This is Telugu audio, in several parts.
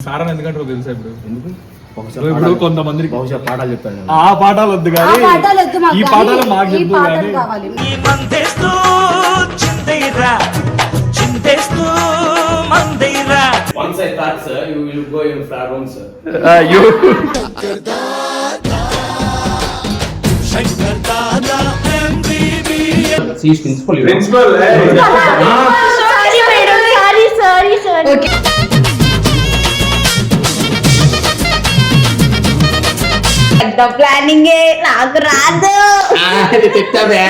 సారని ఎందుకంటారో తెలుసా ఇప్పుడు? ఎందుకు? బహుశా ఇప్పుడు పాఠాలు- కొంతమందికి బహుశా పాఠాలు చెప్తాను నేను. ఆ పాఠాలు వద్దు ఆ కానీ ఈ పాఠాలు మాకు చెప్పు Once I sir, you will go in room, sir. She is principal. Principal sorry madam sorry sorry sorry okay పెద్ద ప్లానింగ్ నాకు రాదు Ah, చెప్తావే.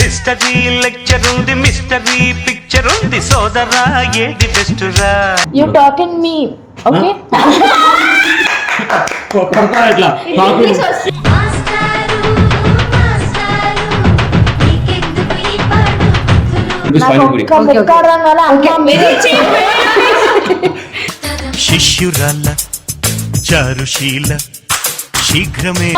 హిస్టరీ లెక్చర్ ఉంది మిస్టరీ పిక్చర్ ఉంది సోదరా ఏది బెస్ట్ రా you talk in me okay ఇట్లా. నాకు English పానీపూరి. శిష్యురాల చారుశీల శీఘ్రమే.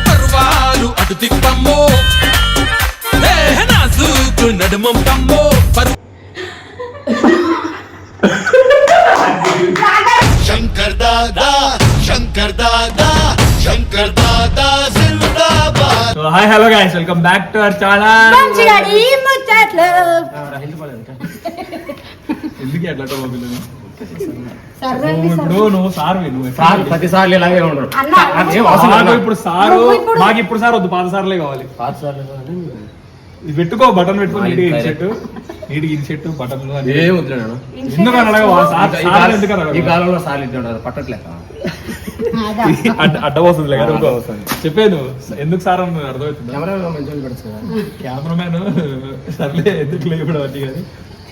పర్వాలు అటు తిప్పమ్మో నడుమం hi hello guys welcome back to our channel ఎందుకు అట్లా ఇప్పుడు నువ్వు సార్ సార్ ప్రతిసారి ఇలాగే ఉండరు లేదు. ఇప్పుడు సారు నువ్వు ఇప్పుడు- సార్ వద్దు పాత సార్లే కావాలి. పాత సార్లు. ఇది పెట్టుకో బటన్ పెట్టుకో బటన్లు అన్ని. ఏం వద్దులే నాన్న. ఎందుకు అనగా సార్ ఈ కాలంలో సార్లు ఇద్దరు పట్టట్లేక. అడ్డ అడ్డ వస్తుంది. చెప్పాను ఎందుకు సార్ అని అర్థమవుతుంది? కెమెరామ్యాన్ సర్లే ఎందుకు లేపడం అన్ని కానీ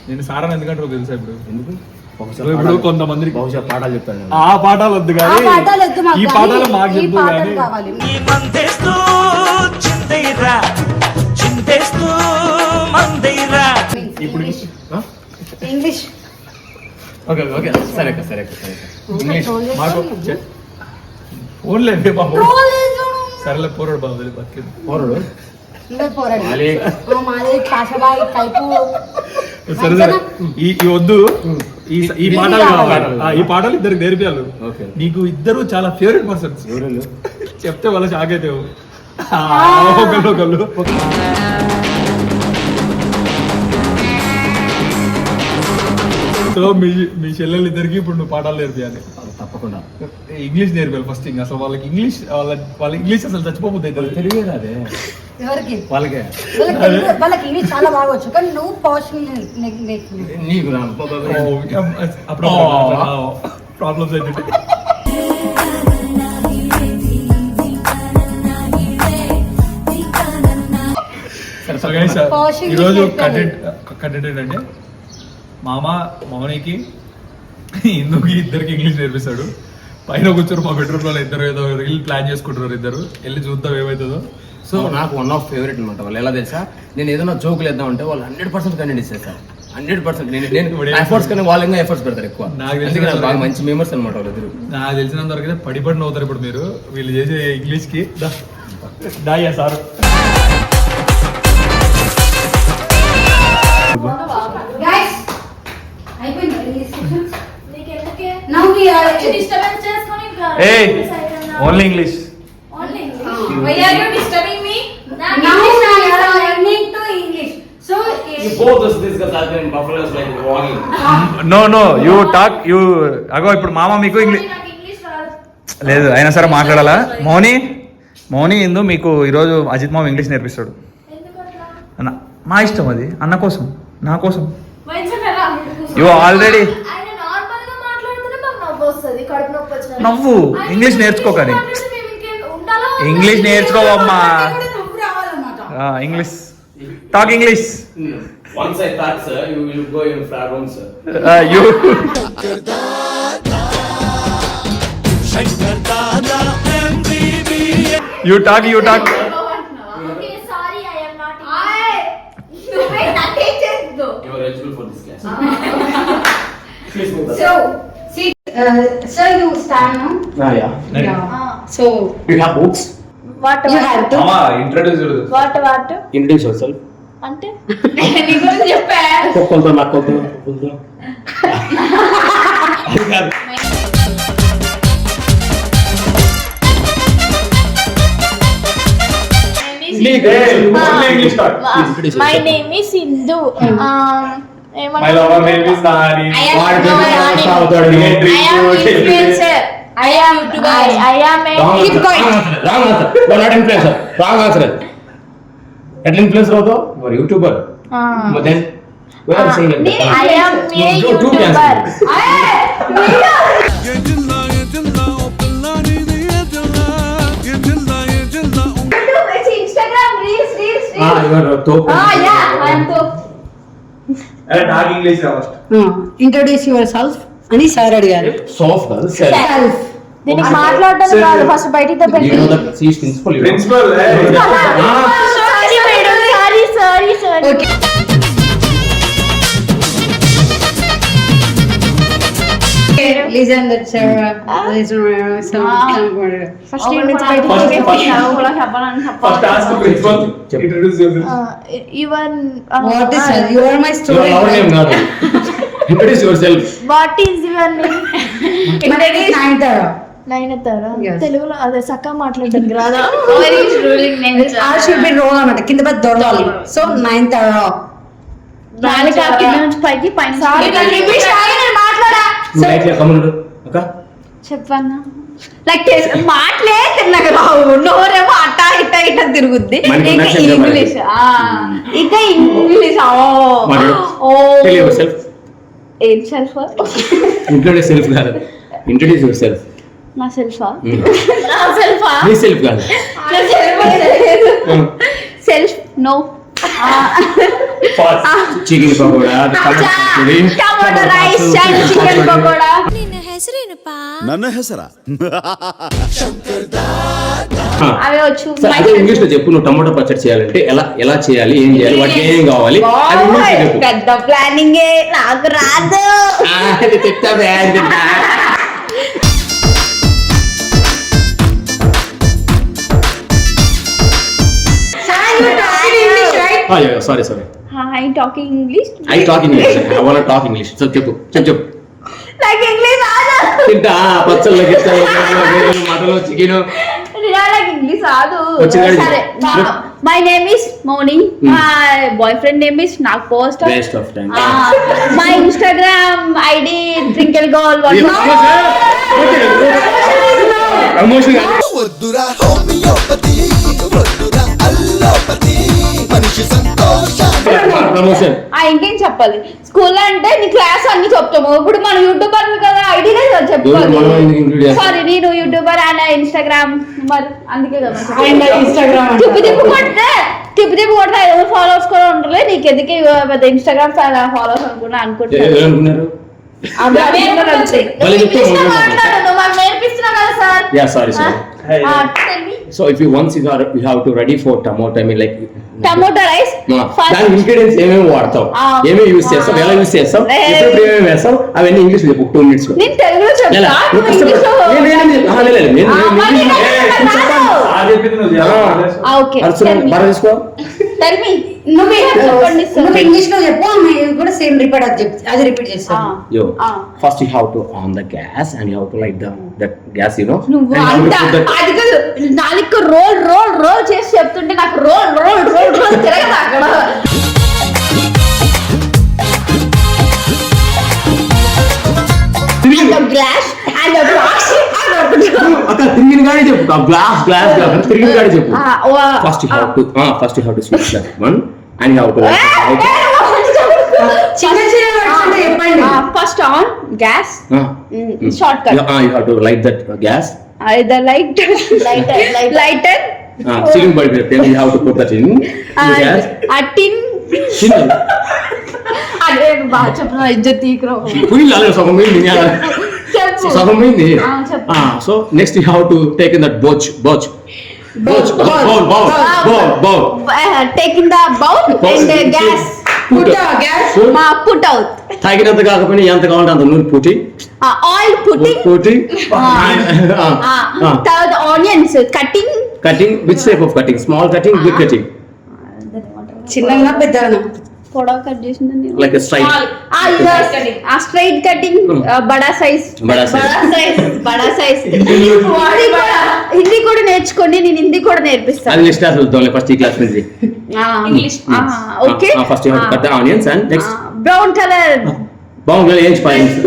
నేను సార్ అని ఎందుకంటారో తెలుసా ఇప్పుడు? ఎందుకు? బహుశా ఇప్పుడు పాఠాలు- కొంతమందికి బహుశా పాఠాలు చెప్తాను. ఆ పాఠాలు వద్దు కానీ ఈ పాఠాలు మాకు కానీ? మందైరా ఇప్పుడు? English okay okay. సరే సరే సరే. ఇంగ్లీష్ మాకు ఫోన్లే బాబు. సరేలే పోరాడు బాబు బతికింది పోరడు? సరే సరే. ఈ వద్దు. ఈ పాటలు ఈ కావాలి. పాటలు. ఆ, ఈ పాటలు ఇద్దరికి నేర్పియాలి. ఓకే. నీకు ఇద్దరు చాలా ఫేవరెట్ పర్సన్స్ చెప్తే వాళ్ళ షాక్ అయితే ఒకళ్ళు ఒకళ్ళు. సో మీ మీ చెల్లెలు ఇద్దరికి ఇప్పుడు నువ్వు పాఠాలు నేర్పియాలి. తప్పకుండా. ఇంగ్లీష్ నేర్పాలి ఫస్ట్ ఇంకా అసలు వాళ్ళకి ఇంగ్లీష్ వాళ్ళ వాళ్ళ ఇంగ్లీష్ అసలు చచ్చిపోతుంది తెలుగే ఎవరికి? వాళ్ళకే. వాళ్ళకి ఇంగ్లీష్ చాలా బాగా వచ్చు. కానీ నువ్వు నీకు. అప్పుడు ప్రాబ్లమ్స్ Posh English ఈరోజు. కంటెంట్ కంటెంట్ ఏంటంటే మామ మౌనికి ఇందుకు ఇద్దరికి ఇంగ్లీష్ నేర్పిస్తాడు. పైన కూర్చొని మా బెడ్రూమ్లో ఇద్దరు ఏదో రీల్ ప్లాన్ చేసుకుంటున్నారు ఇద్దరు. వెళ్ళి చూద్దాం ఏమవుతుందో సో నాకు వన్ ఆఫ్ ఫేవరెట్ అనమాట. వాళ్ళు ఎలా తెలుసా? నేను ఏదైనా జోకులు వేద్దాం అంటే వాళ్ళు హండ్రెడ్ పర్సెంట్ కంటెంట్ ఇస్తారు హండ్రెడ్ పర్సెంట్ నేను నేను ఎఫర్ట్స్ కన్నా వాళ్ళు ఇంకా ఎఫర్ట్స్ పెడతారు ఎక్కువ. నాకు తెలిసిన బాగా మంచి మెంబర్స్ అనమాట వాళ్ళు ఇద్దరు. నాకు తెలిసినంత వరకు అయితే పడిపడిన అవుతారు ఇప్పుడు మీరు. వీళ్ళు చేసే ఇంగ్లీష్కి దాయ్యా sir. A only English you now no you talk you ago ఇప్పుడు మామ మీకు ఇంగ్లీష్ లేదు అయినా సరే మాట్లాడాలా? మౌని మౌని ఇందు మీకు ఈరోజు అజిత్ మామ ఇంగ్లీష్ నేర్పిస్తాడు. ఎందుకు అట్లా అన్న మా ఇష్టం అది అన్న కోసం నా కోసం. వైద్యకరా You నవ్వు ఇంగ్లీష్ నేర్చుకోకని English నేర్చుకోవమ్మా English talk English Once I thought, sir, you will go in Flagron, sir. Uh, you. you talk, you talk. Okay, sorry, I am not. I. Wait, that teacher though. You are eligible for this class. Please move. So. Uh, sir, you stand now. Ah, yeah. Yeah. So, You have books. What you have to. What Introduce yourself. అంటే నీ గురించి చెప్పా కుక్కలతో నాకు కుక్కలతో అది కాదు English start Introduce my yourself. Name is Sindhu my lover name is Nani I am వాడి no, పేరు I am- సాగుతాడు. I am influencer. I am I I am Wrong Keep answer. going. Wrong answer. Wrong answer. You are not influencer. Wrong answer. ఎట్లా ఇన్ఫ్లుయెన్సర్ అవుతావు మరి YouTuber then where are saying like I am a You do YouTuber dance. Instagram reels reels ఆ యువర్ తోపు Ah, yeah, I am to. నాకు English first introduce your self అని సార్ అడిగారు. సాఫ్ట్ కాదు సెల్ఫ్ దీనికి మాట్లాడడం. కాదు ఫస్ట్ బయటికి తప్పండి principal principal sorry sorry sorry okay first even what is you are my introduce yourself what your name Nayanthara. తెలుగులో అదే సక్క మాట్లాడడానికి రాదా? ఆర్ షుడ్ బి రోల్ అన్నమాట. కింద దొరలాలి సో పైకి పైన లైక్ కమన్ ఓకే చెప్పన్నా? లైక్ మాటలే నాకు రావు. నోరేమో అట్ట ఇట్ట ఇట్ట తిరుగుద్ది. ఇంకా ఇంగ్లీష్. ఇంకా ఇంగ్లీష్ ఓ. ఏం సెల్ఫ్ ఇంట్రడ్యూస్ సెల్ఫ్ కాదు. ఇంట్రడ్యూస్ యువర్ సెల్ఫ్ నా సెల్ఫా. నా సెల్ఫా నీ సెల్ఫ్ కాదు సెల్ఫ్ నో చికెన్ నిన్న నన్న హెసరా? ఇంగ్లీష్లో చెప్పు నువ్వు టమాటో పచ్చడి చేయాలంటే ఎలా ఎలా చేయాలి ఏం చేయాలి వాటికి ఏం కావాలి? పెద్ద ప్లానింగ్ నాకు రాదు. చెప్తా sorry, sorry. I talking English I talk English. I wanna talk English. So చెప్పు. చెప్పు చెప్పు. నాకు ఇంగ్లీష్ రాదు తింటా పచ్చళ్ళు గిచ్చళ్ళు మటన్ చికెన్. నాకు ఇంగ్లీష్ రాదు? సరే my name is Mouni. My boyfriend name is నాకు post waste of time my Instagram ID twinkle goal promotion వద్దురా హోమియోపతి వద్దురా ఇంకేం చెప్పాలి? స్కూల్ అంటే నీ క్లాస్ అన్ని చెప్తాము. ఇప్పుడు మన యూట్యూబర్ కదా ఐడినే ఎవరు చెప్పాలి చేస్తాం? సారీ నేను యూట్యూబర్ అండ్ ఇన్స్టాగ్రామ్. మరి అందుకే కదా తిప్పి తిప్పి కొడితే తిప్పి తిప్పి కొడితే ఐదు ఫాలోవర్స్ కూడా ఉండలే నీకు ఎందుకే పెద్ద ఇన్స్టాగ్రామ్ ఫాలోవర్స్ అనుకున్నా అనుకుంటున్నాను. Ya sorry sorry. So if you once you are you have to ready for tomato I mean like tomato rice దాని ఇంగ్రీడియంట్స్ ఏమేమి వాడతావు ఆ. ఏమేమి యూస్ చేస్తావు ఎలా యూస్. ఎప్పుడు ఏమేమి వేస్తావు అవన్నీ ఇంగ్లీష్ చెప్పు టూ మినిట్స్లో నేను తెలుగులో చెప్తా ఎలా? నువ్వు నువ్వు కష్టపడు. ఇంగ్లీష్లో నేను- నేను- నేను- ఆహా, లేదు, లేదు, నేను- ఆ, నేను మరి ఇంగ్లీష్లో- నేను ఏ, నువ్వు చెప్పాలి. రాదు. ఆ చెప్పింది నువ్వు చెప్పాలి. ఆ, ఓకే నువ్వు చెప్పండి సార్. నువ్వు ఇంగ్లీష్లో చెప్పు ఆమె కూడా సేమ్ రిపీట్ అది చెప్తే అది రిపీట్ చేస్తాను Yo, ఆ. first you have to on the gas and you have to light the that gas, you know. నువ్వు and you have అంత to put the- అది కాదు నాలుగు రోల్ రోల్ రోల్ చేసి చెప్తుంటే నాకు రోల్ రోల్ రోల్ రోల్ తిరగదు అక్కడ అండ్ అండ్ గ్లాస్ అక్క తిరిగిన గానే చెప్పు. గ్లాస్ గ్లాస్ గ్లాస్ తిరిగిన గానే చెప్పు. First you have to first you have to switch that one and you have to light చిన్న చిన్న words అంటే చెప్పండి. First on gas shortcut you have to light that gas either light lighter lighter ceiling bulb then you have to put that in gas. ఆ టిన్ చిన్న అదే బాగా చెప్పిన ఇజ్జత్ తీకురా. పోయింది అలా సగం పోయింది ఇంకా. సగం పోయింది. So next have to take in that బోచ్ బోచ్ బోచ్ bowl bowl bowl bowl taking the bowl Bowl. And gas Put. Put. మా పుట్ అవుట్ తగినంత కాకపోయినా ఎంత కావాలంటే అంత నూనె పుట్టి ఆయిల్ పుట్టి తర్వాత onions cutting cutting which type of cutting small cutting big cutting చిన్నగా పెద్దగా పొడవ కట్ చేసిందండి. లైక్ స్ట్రైట్ ఆ స్ట్రైట్ కటింగ్ బడా సైజ్ బడా. సైజ్ బడా సైజ్ హిందీ కూడా నేర్చుకోండి నేను హిందీ కూడా అది నేర్పిస్తాను నెక్స్ట్ క్లాస్ వెళ్తాం ఫస్ట్ ఈ క్లాస్ నుంచి. English okay first cut onions and next brown colour బాగుంది పాయింట్స్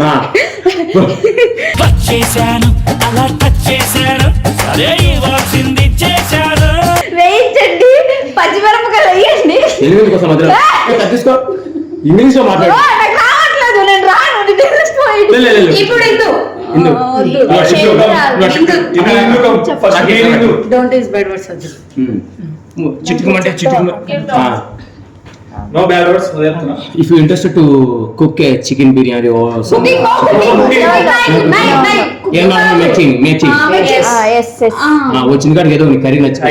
టచ్ చేశాను అలా టచ్ చేశాను. సరే ఇవ్వాల్సింది చేశాను. పచ్చిమిరపకాయలు వేయండి ఎనిమిది కోసం మధ్యలో తీసుకో ఇంగ్లీష్లో మాట్లాడు నాకు రావట్లేదు నేను రాను నేను తెలిసిపోయింది. లే, లే, లే, లే. ఇప్పుడు ఇందు ఇందు. ఇటు. రాదు. నువ్వు అటు ఇటు. నాకు ఏం ఇందు. Don't use bad words. చిట్టుకుమంటే చిట్టుకుమ నో బ్యాడ్ వర్డ్స్ చెప్తున్నా if you interested to cook a chicken biryani oh Cooking, no, cooking. Nine, nine. ఏం making making Yes. Yes yes వచ్చిన కాడికి ఏదో నీ కర్రీ నచ్చి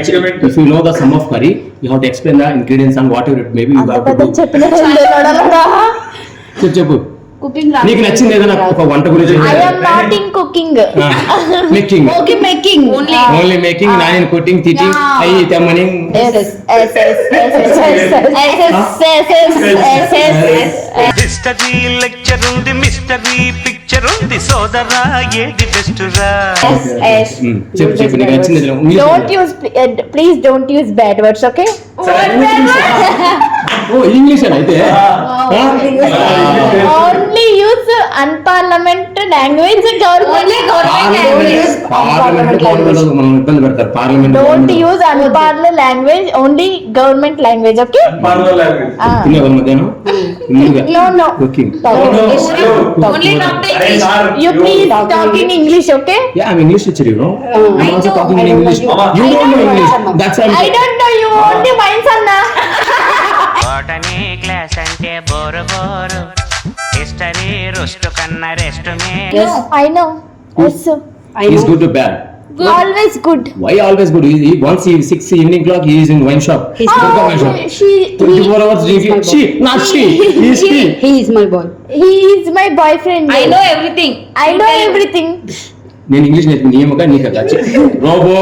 if you know the some of curry you have to explain the ingredients and whatever it maybe you have to చెప్పు చెప్పు కుకింగ్ నీకు నచ్చింది ఏదైనా ఒక వంట గురించి I am not in cooking making Okay, making. Only. Only making నాయన కుట్టింగ్ టీచింగ్ Yeah. అయ్యి తెమ్మని హిస్టరీ లెక్చర్ ఉంది మిస్టరీ పిక్చర్ ఉంది సోదరా ఏది బెస్ట్ రా చెప్పు చెప్పు నీకు నచ్చింది don't use please don't use bad words okay oh English అని అయితే only use unparliament language government parliament government మనం ఇబ్బంది పెడతారు parliament don't use అన్పార్ల language only government language okay తినే మధ్యాహ్నం ముందుగా No, no. Cooking Only talk the English. You please talk in English okay Yeah, I'm English teacher, you know. I'm also talking in English. You don't botany class అంటే బోరు బోరు హిస్టరీ రుస్టు కన్నా rest may I know yes He's good to bad. Always good Why always good? He, he, once he six evening clock, he is in wine shop. He's not- wine shop. She 24 hours drinking. She, not she. He is he. He is my boy he is my boyfriend I know everything. I know everything నేను ఇంగ్లీష్ నేర్పి నీయమగా నీకు కాచి robo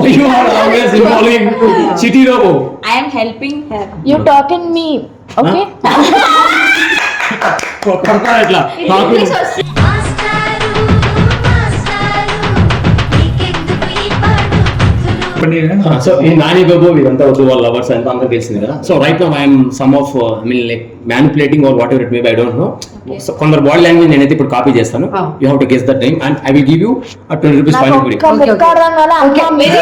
Oh, you are always involving Chitty Robo. I am helping her. You talk in me, okay? English oh, so ఈ నాని బాబు ఇదంతా వద్దు వాళ్ళ లవర్స్ అంతా అందరూ తెలిసింది కదా. So right no I'm some of I mean like manipulating or whatever it maybe I don't know so కొందరు బాడీ లాంగ్వేజ్ నేనైతే ఇప్పుడు కాపీ చేస్తాను. You have to guess the time and I will give you twenty rupees కాలే అమ్మ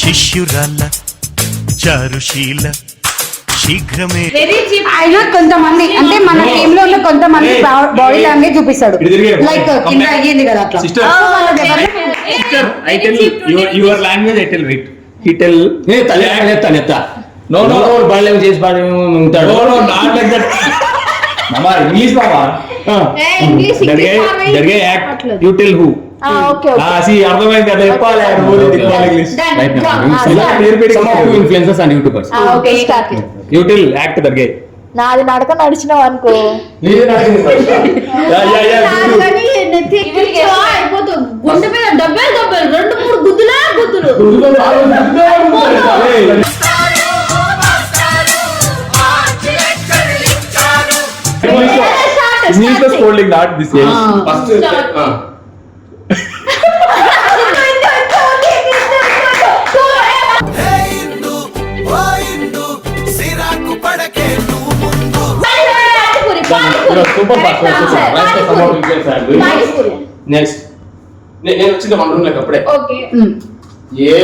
శిష్యురాల చారుశీల శీఘ్రమే. ఆయన కొంతమంది అంటే మన. టీమ్లో ఉన్న కొంతమంది బాడీ. లాంగ్వేజ్ చూపిస్తాడు. లైక్ కింద. అయ్యింది కదా అట్లా. I tell your language I tell he tell a తల ఎత్తా నో నో నో చేసి ఉంటాడు no no not like that మామా ఇంగ్లీష్ మామా? జరిగే. జరిగే యాక్ట్ యు టెల్ హూ అర్థమైంది చెప్పాలి ఇంగ్లీష్ నాది నడక నడిచినావు అనుకో యా యా యా నాకు కానీ నెత్తి అయిపోతుంది. గుండె మీద డబ్బే దెబ్బలు రెండు మూడు గుద్దులే గుద్దులు ఇంగ్లీష్లో scolding not this first super. Next నేను వచ్చింది మన రూమ్ అప్పుడే Okay. ఏ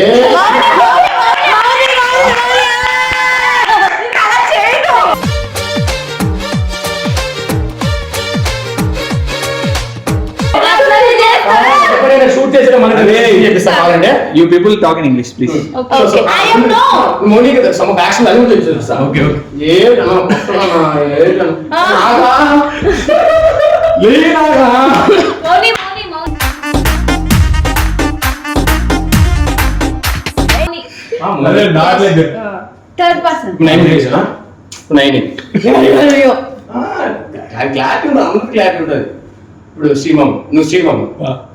అదే. చెప్పిస్తా కావాలంటే you people talk in English please Okay. I am no. Monika సమ యాక్షన్ అది కూడా చూపిస్తా ఓకే ఓకే ఏ నన్ను కొట్టున్నానా? ఏ నన్ను- నాగా? లేనాగా? మౌని, మౌని, మౌని. అదే not like that. Third person nine చేసినా నైన్ క్లారిటీ ఉంటుంది అందరికి క్లారిటీ ఉంటుంది ఇప్పుడు శ్రీమమ్ నువ్వు శ్రీమమ్ ఆ.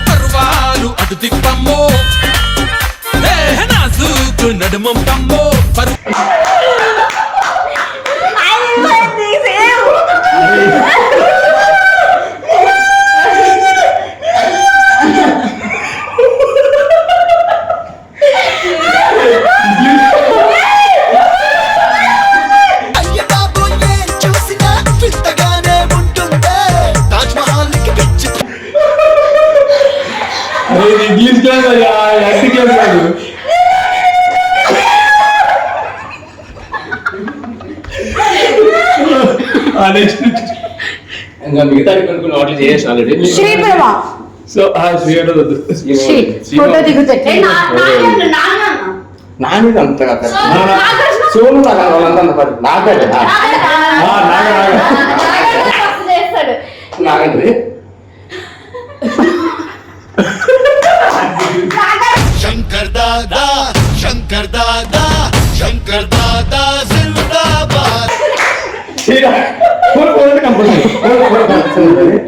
పర్వాలు అటు తిప్పమ్మో నడుమం తమ్మో పరు చేసేసి ఆల్రెడీ శ్రీప్రభ. సో ఆ శ్రీ ఫోటో దిగుతే నా మీద అంతగా సోను నాకు వాళ్ళంతా అంత పని నాకంటే ఆ, నాగ, నాగ. చేస్తాడు. నాకంటే శంకర్ దాదా శంకర్ దాదా శంకర్ దాదా జిందాబాద్ phone phone compulsory phone phone compulsory అన్న ఏటన్నా తమ్ముడు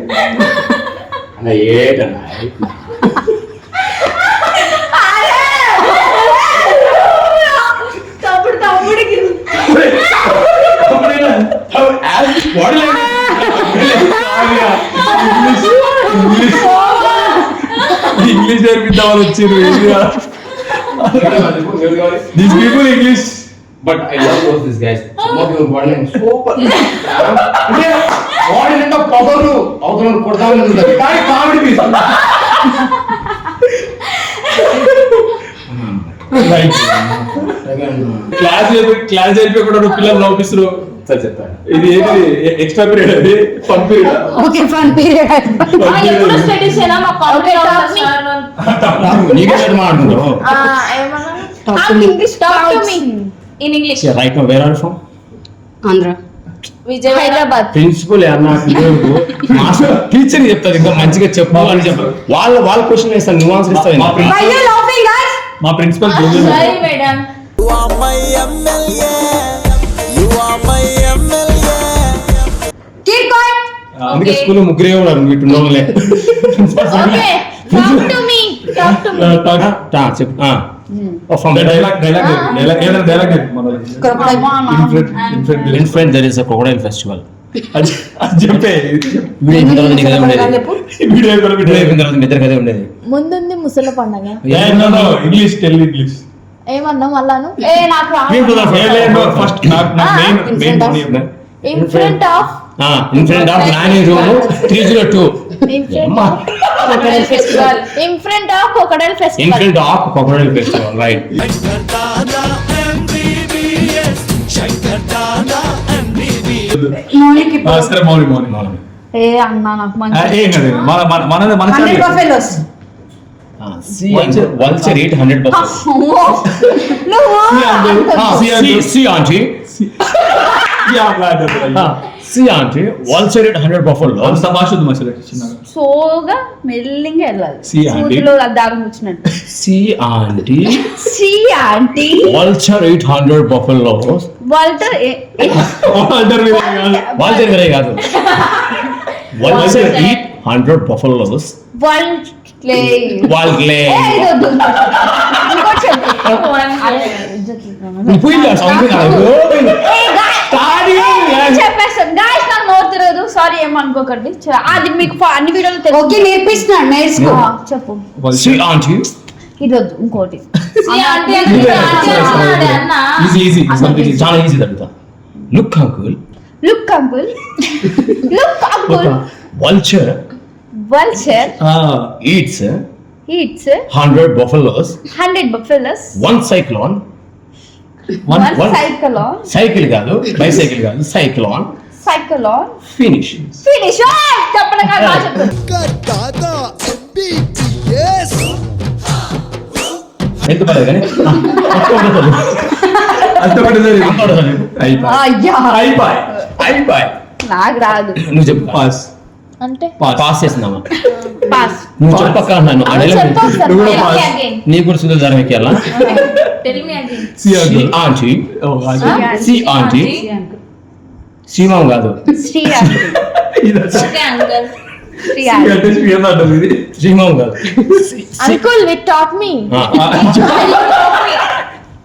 తమ్ముడికి బాడీ ఇంగ్లీష్ నేర్పిద్దామని వచ్చిండ్రు this people English but I love those this guys some of your body super body నిండా పవర్ అవతల కొడతామని ఉంటుంది కానీ కామెడీ పీస్ క్లాస్ క్లాస్ అయిపోయి కూడా పిల్లలు నవ్విస్తున్నారు సరే చెప్తాను ఇది ఏంటి? ఎక్స్ట్రా పీరియడ్ అది? Fun period? Okay fun period. ఎప్పుడు స్టడీస్ అయినా మా కాలేజ్ నీకే చెడు మాట్లాడుతున్నావు. Talk to me. English talk to me. In English right no where are from Andhra. Vijay Hyderabad principal master teacher చెప్తారు ఇంకా మంచిగా చెప్పు అని చెప్పారు. వాళ్ళ వాళ్ళ క్వశ్చన్ వేస్తాను న్యూఆన్స్ ఇస్తాను మా ప్రిన్సిపల్ quiet. అందుకే స్కూల్ ముగ్గురే ఉన్నారు వీటి ఉన్నోళ్ళే okay talk to me talk to me చెప్పు. In front in front there is a crocodile festival ముందుంది ముసల పండగ. ఇంగ్లీష్ టెల్ ఇంగ్లీష్ ఏమన్నా మళ్ళాను ఏ నాకు first of in friend of Nani room three zero two in front of festival in front of crocodile in festival friend of crocodile festival right Shankar Dada MBBS. Shankar Dada MBBS. మౌనికి సరే మౌని మౌని ఏ అన్నా నాకు ఆ, మంచి ఏం కాదు మన మన మనది మన hundred channel. Buffaloes vulture eight hundred నువ్వు see aunty Yeah, glad that I- see aunty vulture eight hundred buffalo అవును, తమాషా ఉంది మసలు చిన్నగా సోగా మెల్లింగా వెళ్ళాలి See, aunty. సూదిలో దారం కూర్చున్నట్టు C aunty C aunty vulture eight hundred buffalo alter Alter మీద కాదు. వాల్చర్ వేరే కాదు వల్చర్ ఎయిట్ హండ్రెడ్ బఫల్లోస్ వాల్ట్లే వాళ్ళే ఏ, ఇది వద్దు. ఇంకోటి చెప్పు. ఏ, guys, చెప్పేస్తాను గాయస్ నాకు నోరు తిరగదు సారీ ఏమనుకోకండి. చ- అది మీకు ఫ- అన్ని వీడియోలు తెలుసు. ఓకే నేర్పిస్తున్నాడు నేర్చుకో. ఆ, చెప్పు. సి ఆంటీ ఇది వద్దు ఇంకోటి. Easy, easy. Something easy. చాలా easy తగ్గుతా look uncle look uncle look uncle vulture vulture eats eats hundred buffaloes hundred buffaloes one cyclone one one- cycle కాదు బైసైకిల్ కాదు cycle on cycle on finish finish చెప్పడం కాదు బాగా MBBS. ఎంత పడదు కానీ? అంత పడింది. అది. అయిపోయి. అయ్యా. అయిపోయి. అయిపోయి. నాకు రాదు. నువ్వు చెప్పు. Pass. అంటే. పాస్ చేస్తున్నావా? పాస్ నువ్వు చెప్పక్క ఆ dialogue చెప్పు నువ్వు కూడా again. నీకు కూడా సుధీర్ ధరం ఎక్కాలా Tell me again. See see uncle aunty. ఓ, అది. See aunty. శ్రీమాం కాదు. శ్రీ. అంటే శ్రీ అని ఇది. Uncle with me.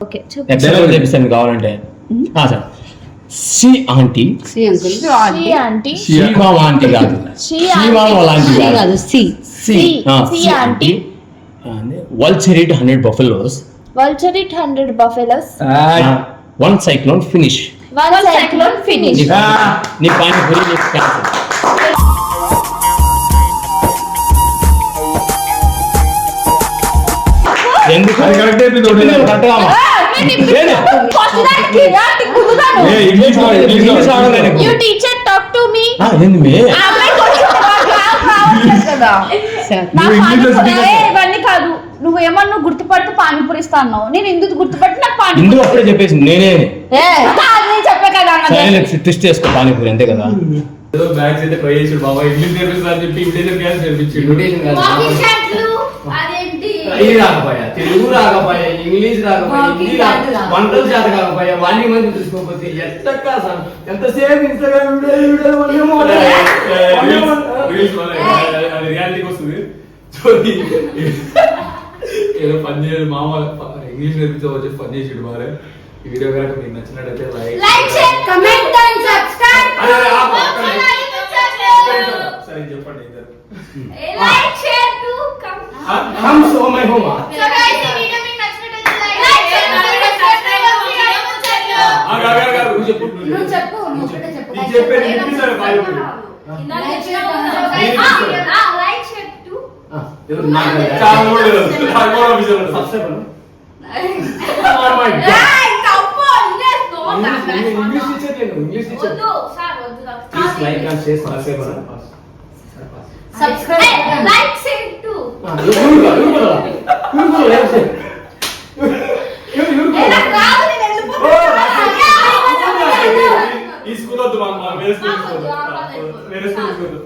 ఓకే కావాలంటే. ఆ, sir. See aunty. See uncle Shri ఆంటీ. శ్రీమాం ఆంటీ. కాదు. శ్రీ శ్రీమాం వాళ్ళ ఆంటీ సి కాదు. కాదు సి. సి. ఆ, see see aunty. Vulture eight hundred buffaloes. Vulture eight hundred buffaloes. One cyclone finish. One cyclone finish నీ పానీపూరి నీకు క్యాన్సల్ ఎందుకు? అయిపోయింది ఒకటి. కరెక్ట్ నా నువ్వు ఏమన్నా గుర్తుపడితే పానీపూరి ఇస్తా అన్నావు. నేను ఇందుకు గుర్తుపట్టి నాకు అప్పుడే చెప్పేసి నేనే. కాదు. ట్విస్ట్ చేసుకో పానీపూరి అంతే ఏదో అయితే ట్రై చేసాడు బాబా. ఇంగ్లీష్ అని చెప్పి రాకపోయా తెలుగు రాకపోయా ఇంగ్లీష్ రాకపోయా Walking హిందీ chat రా- రా. వంటలు చేత కాకపోయా వాణి మంది చూసుకోకపోతే ఎట్టక్క అసలు ఎంతసేపు ఇన్స్టాగ్రామ్. రియాలిటీకి వస్తుంది. ఏదో పని చేయదు మామ. ఇంగ్లీష్ నేర్పించవచ్చు పని చేసాడు వీడియో కనుక మీకు నచ్చినట్టయితే like like share comment and subscribe. సరే చెప్పండి ఇద్దరు లైక్ షేర్ టు కమ్ హమ్ సో మై హోమా సో గైస్ ఈ వీడియో మీకు నచ్చినట్లయితే లైక్ షేర్ కమెంట్ సబ్స్క్రైబ్ ఆగు, ఆగు, ఆగు, నువ్వు చెప్పు నువ్వు చెప్పు. నువ్వు చెప్పు నీకు చెప్పేది వినిపిస్తాను panipuri like share like share to చాలా కూడా. నాకు కూడా. Subscribe Oh my God. English teacher నేను English teacher. Please like and share subscribe నేను వెళ్ళిపోతున్నా. ఈ స్కూల్ వద్దు మా వేరే స్కూల్. వేరే స్కూల్